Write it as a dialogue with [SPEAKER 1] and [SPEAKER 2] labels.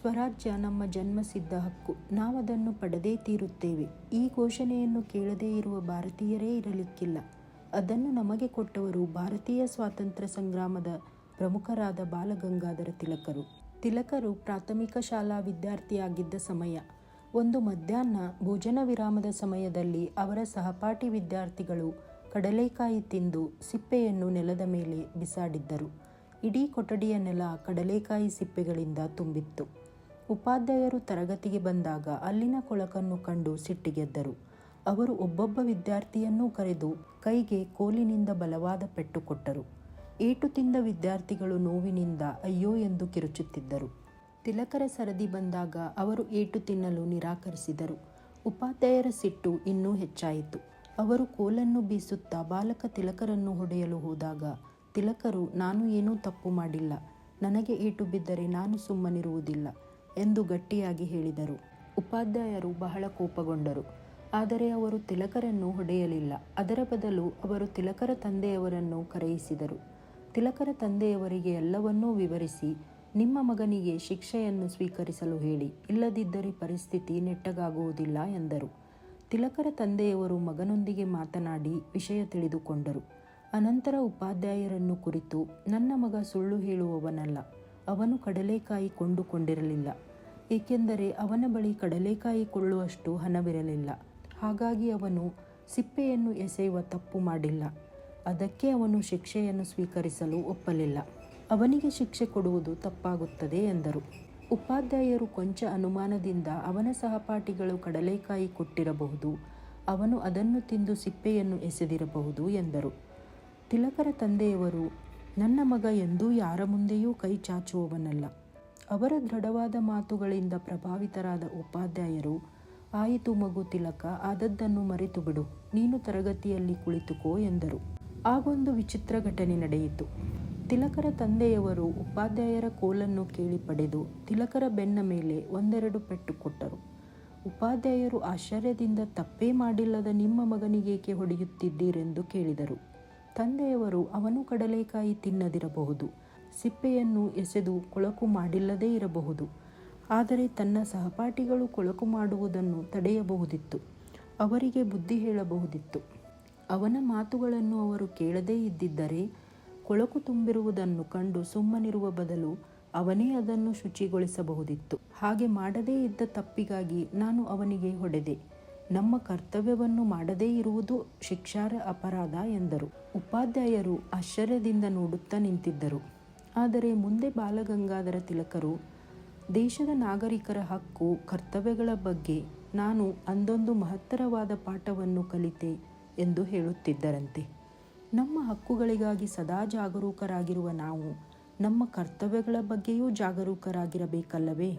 [SPEAKER 1] ಸ್ವರಾಜ್ಯ ನಮ್ಮ ಜನ್ಮಸಿದ್ಧ ಹಕ್ಕು. ನಾವದನ್ನು ಪಡೆದೇ ತೀರುತ್ತೇವೆ. ಈ ಘೋಷಣೆಯನ್ನು ಕೇಳದೇ ಇರುವ ಭಾರತೀಯರೇ ಇರಲಿಕ್ಕಿಲ್ಲ. ಅದನ್ನು ನಮಗೆ ಕೊಟ್ಟವರು ಭಾರತೀಯ ಸ್ವಾತಂತ್ರ್ಯ ಸಂಗ್ರಾಮದ ಪ್ರಮುಖರಾದ ಬಾಲಗಂಗಾಧರ ತಿಲಕರು. ತಿಲಕರು ಪ್ರಾಥಮಿಕ ಶಾಲಾ ವಿದ್ಯಾರ್ಥಿಯಾಗಿದ್ದ ಸಮಯ. ಒಂದು ಮಧ್ಯಾಹ್ನ ಭೋಜನ ವಿರಾಮದ ಸಮಯದಲ್ಲಿ ಅವರ ಸಹಪಾಠಿ ವಿದ್ಯಾರ್ಥಿಗಳು ಕಡಲೆಕಾಯಿ ತಿಂದು ಸಿಪ್ಪೆಯನ್ನು ನೆಲದ ಮೇಲೆ ಬಿಸಾಡಿದ್ದರು. ಇಡೀ ಕೊಠಡಿಯ ನೆಲ ಕಡಲೆಕಾಯಿ ಸಿಪ್ಪೆಗಳಿಂದ ತುಂಬಿತ್ತು. ಉಪಾಧ್ಯಾಯರು ತರಗತಿಗೆ ಬಂದಾಗ ಅಲ್ಲಿನ ಕೊಳಕನ್ನು ಕಂಡು ಸಿಟ್ಟಿಗೆದ್ದರು ಅವರು ಒಬ್ಬೊಬ್ಬ ವಿದ್ಯಾರ್ಥಿಯನ್ನೂ ಕರೆದು ಕೈಗೆ ಕೋಲಿನಿಂದ ಬಲವಾದ ಪೆಟ್ಟು ಕೊಟ್ಟರು. ಏಟು ತಿಂದ ವಿದ್ಯಾರ್ಥಿಗಳು ನೋವಿನಿಂದ ಅಯ್ಯೋ ಎಂದು ಕಿರುಚುತ್ತಿದ್ದರು. ತಿಲಕರ ಸರದಿ ಬಂದಾಗ ಅವರು ಏಟು ತಿನ್ನಲು ನಿರಾಕರಿಸಿದರು. ಉಪಾಧ್ಯಾಯರ ಸಿಟ್ಟು ಇನ್ನೂ ಹೆಚ್ಚಾಯಿತು. ಅವರು ಕೋಲನ್ನು ಬೀಸುತ್ತಾ ಬಾಲಕ ತಿಲಕರನ್ನು ಹೊಡೆಯಲು ಹೋದಾಗ, ತಿಲಕರು, ನಾನು ಏನೂ ತಪ್ಪು ಮಾಡಿಲ್ಲ. ನನಗೆ ಏಟು ಬಿದ್ದರೆ ನಾನು ಸುಮ್ಮನಿರುವುದಿಲ್ಲ. ಎಂದು ಗಟ್ಟಿಯಾಗಿ ಹೇಳಿದರು. ಉಪಾಧ್ಯಾಯರು ಬಹಳ ಕೋಪಗೊಂಡರು. ಆದರೆ ಅವರು ತಿಲಕರನ್ನು ಹೊಡೆಯಲಿಲ್ಲ. ಅದರ ಬದಲು ಅವರು ತಿಲಕರ ತಂದೆಯವರನ್ನು ಕರೆಯಿಸಿದರು. ತಿಲಕರ ತಂದೆಯವರಿಗೆ ಎಲ್ಲವನ್ನೂ ವಿವರಿಸಿ, ನಿಮ್ಮ ಮಗನಿಗೆ ಶಿಕ್ಷೆಯನ್ನು ಸ್ವೀಕರಿಸಲು ಹೇಳಿ. ಇಲ್ಲದಿದ್ದರೆ ಪರಿಸ್ಥಿತಿ ನೆಟ್ಟಗಾಗುವುದಿಲ್ಲ ಎಂದರು. ತಿಲಕರ ತಂದೆಯವರು ಮಗನೊಂದಿಗೆ ಮಾತನಾಡಿ ವಿಷಯ ತಿಳಿದುಕೊಂಡರು. ಅನಂತರ ಉಪಾಧ್ಯಾಯರನ್ನು ಕುರಿತು, ನನ್ನ ಮಗ ಸುಳ್ಳು ಹೇಳುವವನಲ್ಲ. ಅವನು ಕಡಲೆಕಾಯಿ ಕೊಂಡುಕೊಂಡಿರಲಿಲ್ಲ. ಏಕೆಂದರೆ ಅವನ ಬಳಿ ಕಡಲೆಕಾಯಿ ಕೊಳ್ಳುವಷ್ಟು ಹಣವಿರಲಿಲ್ಲ. ಹಾಗಾಗಿ ಅವನು ಸಿಪ್ಪೆಯನ್ನು ಎಸೆಯುವ ತಪ್ಪು ಮಾಡಿಲ್ಲ. ಅದಕ್ಕೆ ಅವನು ಶಿಕ್ಷೆಯನ್ನು ಸ್ವೀಕರಿಸಲು ಒಪ್ಪಲಿಲ್ಲ. ಅವನಿಗೆ ಶಿಕ್ಷೆ ಕೊಡುವುದು ತಪ್ಪಾಗುತ್ತದೆ ಎಂದರು. ಉಪಾಧ್ಯಾಯರು ಕೊಂಚ ಅನುಮಾನದಿಂದ ಅವನ ಸಹಪಾಠಿಗಳು ಕಡಲೆಕಾಯಿ ಕೊಟ್ಟಿರಬಹುದು. ಅವನು ಅದನ್ನು ತಿಂದು ಸಿಪ್ಪೆಯನ್ನು ಎಸೆದಿರಬಹುದು ಎಂದರು. ತಿಲಕರ ತಂದೆಯವರು, ನನ್ನ ಮಗ ಎಂದೂ ಯಾರ ಮುಂದೆಯೂ ಕೈ ಚಾಚುವವನಲ್ಲ. ಅವರ ದೃಢವಾದ ಮಾತುಗಳಿಂದ ಪ್ರಭಾವಿತರಾದ ಉಪಾಧ್ಯಾಯರು, ಆಯಿತು ಮಗು ತಿಲಕ, ಆದದ್ದನ್ನು ಮರೆತು ಬಿಡು ನೀನು ತರಗತಿಯಲ್ಲಿ ಕುಳಿತುಕೋ ಎಂದರು. ಆಗೊಂದು ವಿಚಿತ್ರ ಘಟನೆ ನಡೆಯಿತು. ತಿಲಕರ ತಂದೆಯವರು ಉಪಾಧ್ಯಾಯರ ಕೋಲನ್ನು ಕೇಳಿ ಪಡೆದು ತಿಲಕರ ಬೆನ್ನ ಮೇಲೆ ಒಂದೆರಡು ಪೆಟ್ಟು ಕೊಟ್ಟರು. ಉಪಾಧ್ಯಾಯರು ಆಶ್ಚರ್ಯದಿಂದ, ತಪ್ಪೇ ಮಾಡಿಲ್ಲದ ನಿಮ್ಮ ಮಗನಿಗೇಕೆ ಹೊಡೆಯುತ್ತಿದ್ದೀರೆಂದು ಕೇಳಿದರು. ತಂದೆಯವರು ಅವನು ಕಡಲೆಕಾಯಿ ತಿನ್ನದಿರಬಹುದು ಸಿಪ್ಪೆಯನ್ನು ಎಸೆದು ಕೊಳಕು ಮಾಡಿಲ್ಲದೇ ಇರಬಹುದು. ಆದರೆ ತನ್ನ ಸಹಪಾಠಿಗಳು ಕೊಳಕು ಮಾಡುವುದನ್ನು ತಡೆಯಬಹುದಿತ್ತು. ಅವರಿಗೆ ಬುದ್ಧಿ ಹೇಳಬಹುದಿತ್ತು. ಅವನ ಮಾತುಗಳನ್ನು ಅವರು ಕೇಳದೇ ಇದ್ದಿದ್ದರೆ ಕೊಳಕು ತುಂಬಿರುವುದನ್ನು ಕಂಡು ಸುಮ್ಮನಿರುವ ಬದಲು ಅವನೇ ಅದನ್ನು ಶುಚಿಗೊಳಿಸಬಹುದಿತ್ತು. ಹಾಗೆ ಮಾಡದೇ ಇದ್ದ ತಪ್ಪಿಗಾಗಿ ನಾನು ಅವನಿಗೆ ಹೊಡೆದೆ. ನಮ್ಮ ಕರ್ತವ್ಯವನ್ನು ಮಾಡದೇ ಇರುವುದು ಶಿಕ್ಷಾರ ಅಪರಾಧ ಎಂದರು. ಉಪಾಧ್ಯಾಯರು ಆಶ್ಚರ್ಯದಿಂದ ನೋಡುತ್ತಾ ನಿಂತಿದ್ದರು. ಆದರೆ ಮುಂದೆ ಬಾಲಗಂಗಾಧರ ತಿಲಕರು, ದೇಶದ ನಾಗರಿಕರ ಹಕ್ಕು, ಕರ್ತವ್ಯಗಳ ಬಗ್ಗೆ ನಾನು ಅಂದೊಂದು ಮಹತ್ತರವಾದ ಪಾಠವನ್ನು ಕಲಿತೆ ಎಂದು ಹೇಳುತ್ತಿದ್ದರಂತೆ. ನಮ್ಮ ಹಕ್ಕುಗಳಿಗಾಗಿ ಸದಾ ಜಾಗರೂಕರಾಗಿರುವ ನಾವು ನಮ್ಮ ಕರ್ತವ್ಯಗಳ ಬಗ್ಗೆಯೂ ಜಾಗರೂಕರಾಗಿರಬೇಕಲ್ಲವೇ?